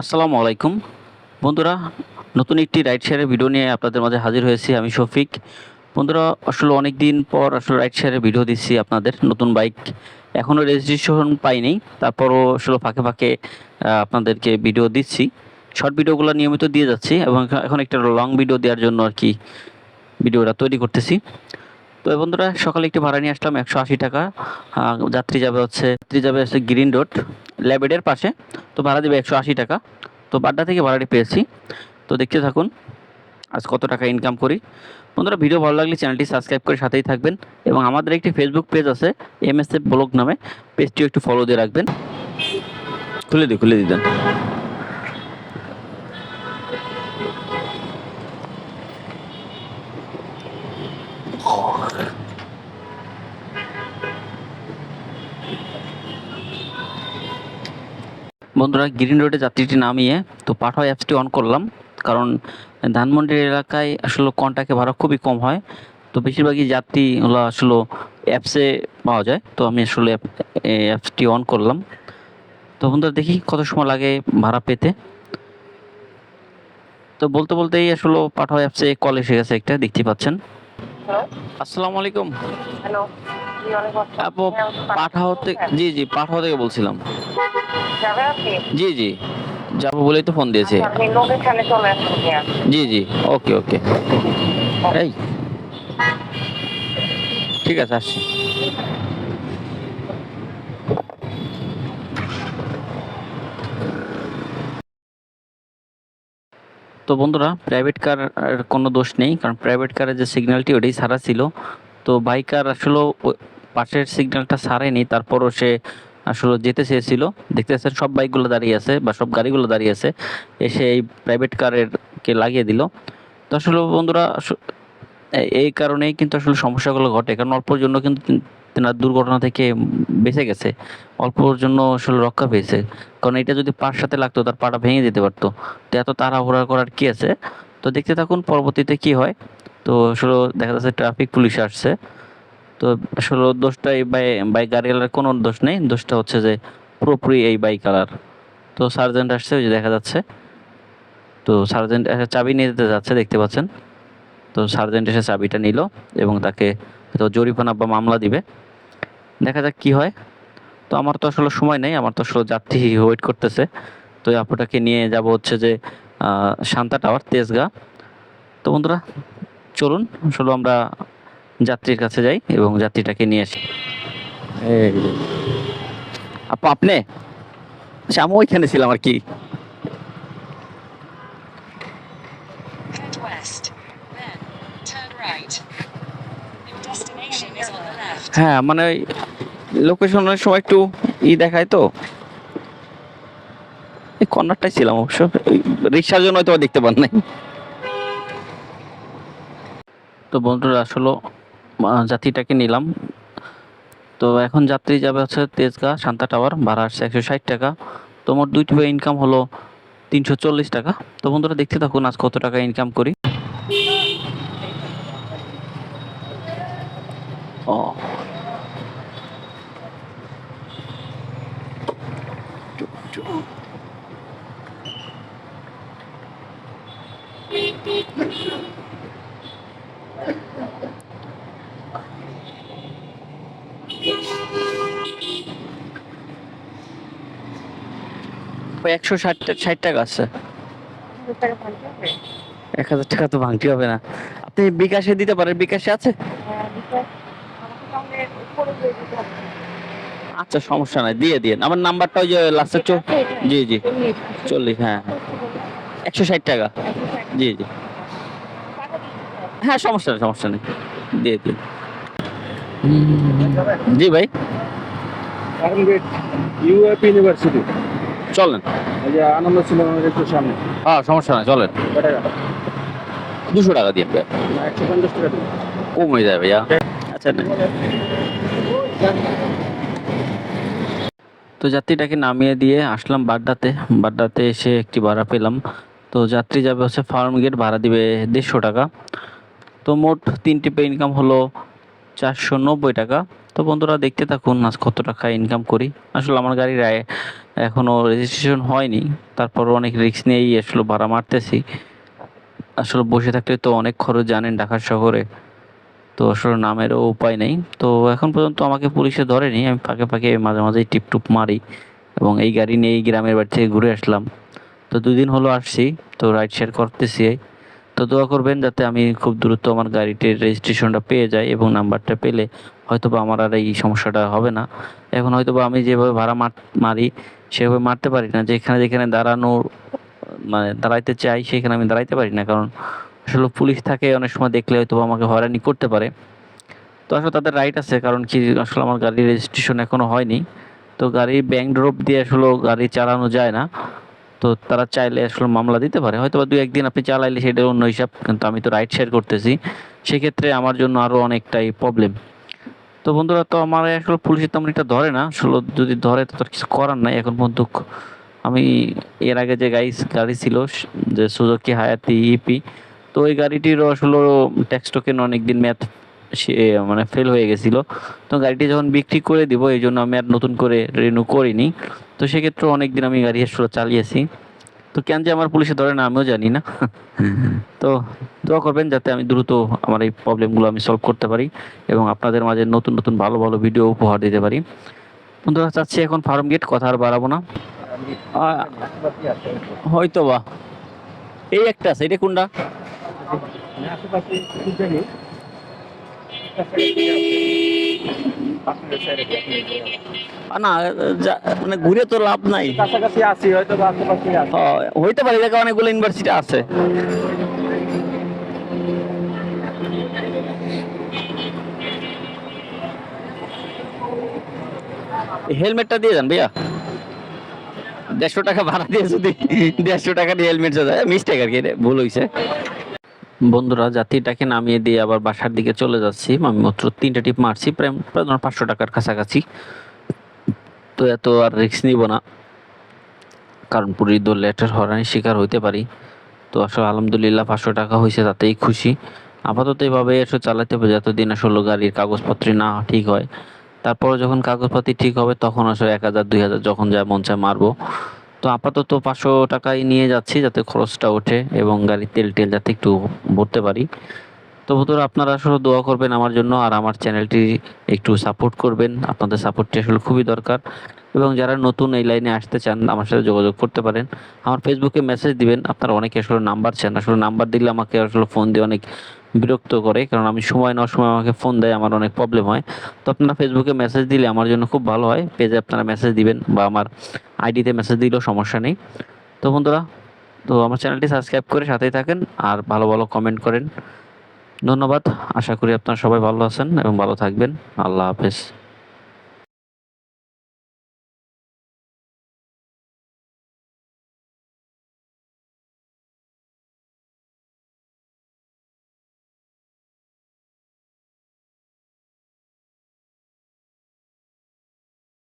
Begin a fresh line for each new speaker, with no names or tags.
আসসালামু আলাইকুম। বন্ধুরা, নতুন একটি রাইড শেয়ারের ভিডিও নিয়ে আপনাদের মাঝে হাজির হয়েছি আমি শফিক। বন্ধুরা, আসলে অনেক দিন পর আসলে রাইড শেয়ারের ভিডিও দিচ্ছি আপনাদের নতুন বাইক এখনও রেজিস্ট্রেশন পাইনি, তারপরও আসলে ফাঁকে ফাঁকে আপনাদেরকে ভিডিও দিচ্ছি। শর্ট ভিডিওগুলো নিয়মিত দিয়ে যাচ্ছি এবং এখন একটা লং ভিডিও দেওয়ার জন্য আর কি ভিডিওটা তৈরি করতেছি। তো বন্ধুরা, সকালে একটি ভাড়া নিয়ে আসলাম একশো আশি টাকা। যাত্রী যাবে হচ্ছে, যাত্রী যাবে হচ্ছে গ্রিন রোড ল্যাবেডের পাশে। তো ভাড়া দেবে একশো আশি টাকা। তো বাড্ডা থেকে ভাড়াটি পেয়েছি। তো দেখতে থাকুন, আজ কত টাকা ইনকাম করি। বন্ধুরা, ভিডিও ভালো লাগলে চ্যানেলটি সাবস্ক্রাইব করে সাথেই থাকবেন এবং আমাদের একটি ফেসবুক পেজ আছে এম এস এফ ব্লগ নামে। পেজটিও একটু ফলো দিয়ে রাখবেন। খুলে দিই, খুলে দিতেন বন্ধুরা গ্রিন রোডে যাত্রীটি নামিয়ে তো পাঠাও অ্যাপসটি অন করলাম। কারণ ধানমন্ডির এলাকায় আসলে কন্টাক্টে ভাড়া খুবই কম হয়। তো বেশিরভাগই যাত্রী হলো আসলে অ্যাপসে পাওয়া যায়। তো আমি আসলে অ্যাপসটি অন করলাম। তো বন্ধুরা দেখি কত সময় লাগে ভাড়া পেতে। তো বলতে বলতেই আসলে পাঠাও অ্যাপসে কল এসে গেছে একটা দেখতে পাচ্ছেন। আসসালামু আলাইকুম।
হ্যালো
আপু পাঠাও থেকে জি জি পাঠাও থেকে বলছিলাম। জি জি যাব বলেই তো ফোন দিয়েছে। জি জি ওকে ওকে এই ঠিক আছে আসছি। তো বন্ধুরা প্রাইভেট কার কোনো দোষ নেই কারণ প্রাইভেট কারের যে সিগন্যালটি ওটাই সারা ছিল। তো বাইকার আসলে পাশের সিগন্যালটা সারেনি তারপরও সে আসলে যেতে চেয়েছিল। দেখতে দেখতেছেন সব বাইকগুলো দাঁড়িয়ে আছে বা সব গাড়িগুলো দাঁড়িয়ে আছে। এসে এই প্রাইভেট কারের কে লাগিয়ে দিল। তো আসলে বন্ধুরা এই কারণেই কিন্তু আসলে সমস্যাগুলো ঘটে। কারণ অল্পর জন্য কিন্তু তেনার দুর্ঘটনা থেকে বেঁচে গেছে। অল্পর জন্য আসলে রক্ষা পেয়েছে। কারণ এটা যদি পার সাথে লাগতো, তার পাটা ভেঙে যেতে পারতো। তো এত তাড়াহুড়া করার কি আছে? তো দেখতে থাকুন, পরবর্তীতে কি হয়? তো আসলে দেখা যাচ্ছে ট্রাফিক পুলিশ আসছে। তো আসলে দোষটা এই বাই বাইক গাড়িওয়ালার কোনো দোষ নেই। দোষটা হচ্ছে যে পুরোপুরি এই বাইক কালার। তো সার্জেন্ট আসছে, ওই যে দেখা যাচ্ছে। তো সার্জেন্ট একটা চাবি নিয়ে যেতে যাচ্ছে, দেখতে পাচ্ছেন। তো সার্জেন্ট এসে চাবিটা নিল এবং তাকে তো জরিমানা বা মামলা দিবে। দেখা যাক কি হয়। তো আমার তো আসলে সময় নেই, আমার তো আসলে যাত্রী ওয়েট করতেছে। তো এই আপুটাকে নিয়ে যাব হচ্ছে যে শান্তা টাওয়ার, তেজগা। তো বন্ধুরা, চলুন। আসলে আমরা যাত্রীর কাছে যাই এবং যাত্রীটাকে নিয়ে আসি। এই যে। আপনি? আচ্ছা আমি ওইখানে ছিলাম আর কি. হ্যাঁ মানে লোকেশনের সময় একটু ই দেখায় তো। এই কর্নারটাই ছিলাম অবশ্য। রিক্সার জন্য হয়তো বা দেখতে পান নাই। তো বন্ধুরা আসলে যাত্রীটাকে নিলাম। তো এখন যাত্রী যাবে হচ্ছে তেজগা, শান্তা টাওয়ার, ভাড়া আসছে একশো ষাট টাকা। তো মোট দুইটি ইনকাম হলো তিনশো চল্লিশ টাকা। তো বন্ধুরা দেখতে থাকুন আজ কত টাকা ইনকাম করি। ও। ওই একশো ষাট ষাট টাকা আছে এক হাজার টাকা তো ভাঙতে হবে না আপনি বিকাশে দিতে পারেন বিকাশে আছে
হ্যাঁ, দিয়ে।
আচ্ছা সমস্যা নাই দিয়ে দিন আমার নাম্বারটা ওই যে লাস্টের চো? জি জি
চল্লিশ।
চল্লিশ হ্যাঁ
একশো ষাট
টাকা। জি জি
দিয়ে।
হ্যাঁ সমস্যা নেই সমস্যা নেই দিয়ে দিন জি ভাই
ইউএপি ইউনিভার্সিটি
চলেন।
আনন্দ একটু সামনে।
হ্যাঁ সমস্যা নাই চলেন। দুশো টাকা দিয়ে
একশো পঞ্চাশ টাকা
কম হয়ে যায় ভাইয়া। আচ্ছা তো যাত্রীটাকে নামিয়ে দিয়ে আসলাম বাড্ডাতে। বাড্ডাতে এসে একটি ভাড়া পেলাম। তো যাত্রী যাবে হচ্ছে ফার্ম গেট ভাড়া দিবে দেড়শো টাকা। তো মোট তিনটি পে ইনকাম হলো চারশো নব্বই টাকা। তো বন্ধুরা দেখতে থাকুন আজ কত টাকা ইনকাম করি। আসলে আমার গাড়ির এখনও রেজিস্ট্রেশন হয়নি। তারপরও অনেক রিস্ক নিয়েই আসলে ভাড়া মারতেছি। আসলে বসে থাকলে তো অনেক খরচ জানেন ঢাকার শহরে। তো আসলে নামেরও উপায় নেই। তো এখন পর্যন্ত আমাকে পুলিশে ধরেনি। আমি ফাঁকে ফাঁকে মাঝে মাঝে টিপটুপ মারি এবং এই গাড়ি নিয়ে এই গ্রামের বাড়ি থেকে ঘুরে আসলাম। তো দুদিন হলো আসছি। তো রাইড শেয়ার করতেছি। তো দোয়া করবেন যাতে আমি খুব দ্রুত আমার গাড়িটির রেজিস্ট্রেশনটা পেয়ে যাই এবং নাম্বারটা পেলে হয়তো বা আমার আর এই সমস্যাটা হবে না। এখন হয়তো বা আমি যেভাবে ভাড়া মারি সেভাবে মারতে পারি না। যেখানে যেখানে দাঁড়ানোর মানে দাঁড়াইতে চাই, সেখানে আমি দাঁড়াইতে পারি না। কারণ আসলে পুলিশ থাকে, অনেক সময় দেখলে হয়তো আমাকে হয়রানি করতে পারে। তো আসলে তাদের রাইট আছে, কারণ কি আসলে আমার গাড়ির রেজিস্ট্রেশন এখনও হয়নি। তো গাড়ি ব্যাংক ড্রপ দিয়ে আসলে গাড়ি চালানো যায় না। তো তারা চাইলে আসলে মামলা দিতে পারে। হয়তো বা দু একদিন আপনি চালাইলে সেটা অন্য হিসাব, কিন্তু আমি তো রাইড শেয়ার করতেছি। সেক্ষেত্রে আমার জন্য আরও অনেকটাই প্রবলেম তো বন্ধুরা, তো আমার আসলে পুলিশের তেমন একটা ধরে না। আসলে যদি ধরে, তো তার কিছু করার নাই এখন পর্যন্ত। আমি এর আগে যে গাড়ি গাড়ি ছিল যে সুজুকি হায়াতি ইপি তো ওই গাড়িটিরও আসলে ট্যাক্স টোকেন অনেকদিন ম্যাথ সে মানে ফেল হয়ে গেছিল। তো গাড়িটি যখন বিক্রি করে দিব, এই জন্য আমি আর নতুন করে রিনিউ করিনি। তো সেক্ষেত্রে অনেকদিন আমি গাড়ি আসলে চালিয়েছি। তো কেন যে আমার পুলিশে ধরে না আমিও জানি না। তো দোয়া করবেন যাতে আমি দ্রুত আমার এই প্রবলেমগুলো আমি সলভ করতে পারি এবং আপনাদের মাঝে নতুন নতুন ভালো ভালো ভিডিও উপহার দিতে পারি। বন্ধুরা চাচ্ছি এখন ফার্ম গেট কথা আর বাড়াবো না। হয়তো বা। এই একটা আছে এটা কোনটা?
আশেপাশে
না মানে ঘুরে তো লাভ নাই।
কাছাকাছি আছি হয়তো
হইতে পারে দেখো অনেকগুলো ইউনিভার্সিটি আছে। হেলমেটটা দিয়ে যান ভাইয়া। দেড়শো টাকা ভাড়া দিয়ে যদি দেড়শো টাকা দিয়ে হেলমেট যায় মিস্টেক আর কি ভুল হয়েছে বন্ধুরা যাত্রীটাকে নামিয়ে দিয়ে আবার বাসার দিকে চলে যাচ্ছি। আমি মাত্র তিনটা টিপ মারছি প্রায় প্রায় পাঁচশো টাকার কাছাকাছি। তো এত আর রিস্ক নিব না। কারণ পুরীর দল লেটার হরানির শিকার হইতে পারি। তো আসলে আলহামদুলিল্লাহ পাঁচশো টাকা হয়েছে, তাতেই খুশি। আপাতত এইভাবে এসে চালাতে হবে, যতদিন আসলে গাড়ির কাগজপত্র না ঠিক হয়। তারপর যখন কাগজপাতি ঠিক হবে, তখন আসলে এক হাজার, দুই হাজার যখন যা মন চায় মারবো। তো আপাতত পাঁচশো টাকাই নিয়ে যাচ্ছি, যাতে খরচটা ওঠে এবং গাড়ির তেল টেল যাতে একটু ভরতে পারি। তো বন্ধুরা, আপনারা আসলে দোয়া করবেন আমার জন্য আর আমার চ্যানেলটি একটু সাপোর্ট করবেন। আপনাদের সাপোর্টটি আসলে খুবই দরকার। এবং যারা নতুন এই লাইনে আসতে চান, আমার সাথে যোগাযোগ করতে পারেন। আমার ফেসবুকে মেসেজ দিবেন, আপনারা অনেকে আসলে নাম্বার চান। আসলে নাম্বার দিলে আমাকে আসলে ফোন দিয়ে অনেক বিরক্ত করে, কারণ আমি সময় নেওয়ার সময় আমাকে ফোন দেয়, আমার অনেক প্রবলেম হয়। তো আপনারা ফেসবুকে মেসেজ দিলে আমার জন্য খুব ভালো হয়। পেজে আপনারা মেসেজ দিবেন বা আমার আইডিতে মেসেজ দিলেও সমস্যা নেই। তো বন্ধুরা, তো আমার চ্যানেলটি সাবস্ক্রাইব করে সাথেই থাকেন আর ভালো ভালো কমেন্ট করেন। ধন্যবাদ। আশা করি আপনারা সবাই ভালো আছেন এবং ভালো থাকবেন। আল্লাহ হাফেজ।